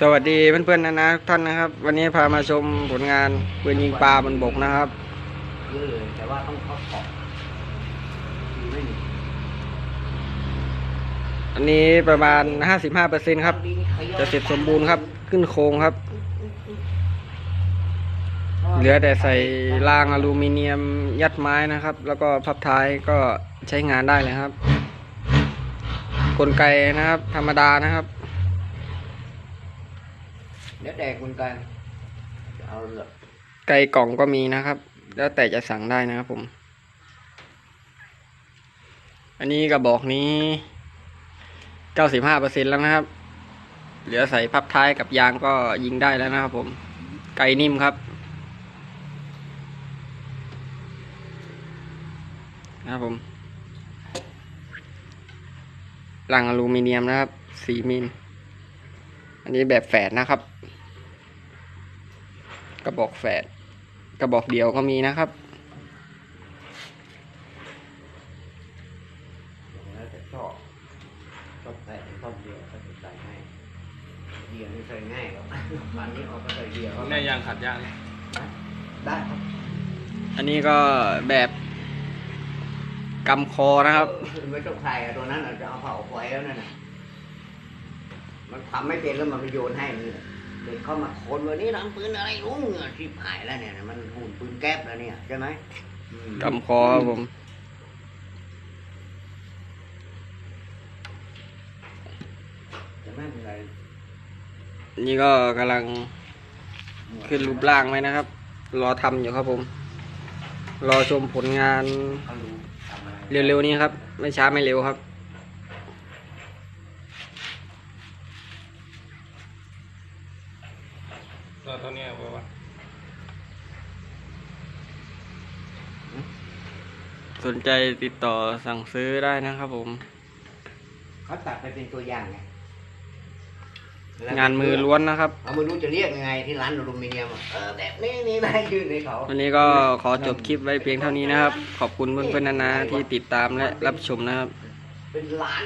สวัสดีเพื่อนๆนะนะท่านนะครับ วันนี้พามาชมผลงานปืนยิงปลาบนบกนะครับอะเลยแต่ว่าต้องเข้าเกาะคือไม่มีอันนี้ประมาณ 55%ครับ จะเสร็จสมบูรณ์ครับ ขึ้นโครงครับ เหลือแต่ใส่รางอลูมิเนียมยัดไม้นะครับ แล้วก็พับท้ายก็ใช้งานได้เลยครับ กลไกนะครับ ธรรมดานะครับ เดี๋ยวแต่คุณกันเอาเหรอไกลกล่องก็มีนะครับ แล้วแต่จะสั่งได้นะครับผม อันนี้กระบอกนี้95%แล้วนะครับ เหลือใส่พับท้ายกับยางก็ยิงได้แล้วนะครับผม ไกลนิ่มครับนะครับผมรังอลูมิเนียมนะครับ4มิล อันนี้แบบแฝดนะครับ กระบอกแฝดกระบอกเดียวก็มีนะครับ แล้วแต่ชอบชอบแต่ชอบเดียวก็จะใส่ให้เดียวนี่ใส่ง่ายหรอกอันนี้เอาไปใส่เดียวแม่ยางขัดยางได้ครับอันนี้ก็แบบกำคอนะครับ ไม่ต้องใส่อะตัวนั้นอะจะเอาเผาไฟแล้วนั่นน่ะ มันทำไม่เป็นแล้วมันไปโยนให้นี่เด็กเข้ามาคนวันนี้หลังปืนอะไรลุงเนี่ยชิบหายแล้วเนี่ย มันหุ่นปืนแก๊ปแล้วเนี่ยใช่ไหมอืมกำคอครับผมแต่ไม่เป็นไรอันนี้ก็กำลังขึ้นรูปร่างไว้นะครับ รอทำอยู่ครับผม รอชมผลงานเขารู้ทำอะไรเร็วๆนี้ครับ ไม่ช้าไม่เร็วครับ ก็เท่านี้เพราะว่าสนใจติดต่อสั่งซื้อได้นะครับผม เขาตัดไปเป็นตัวอย่างไงงานมือล้วนนะครับ เอาไม่รู้จะเรียกยังไงที่ร้านอลูมิเนียมอะเออแบบนี้นี่ได้ยื่นให้เขา วันนี้ก็ขอจบคลิปไว้เพียงเท่านี้นะครับ ขอบคุณเพื่อนๆนานาที่ติดตามและรับชมนะครับ เป็นร้าน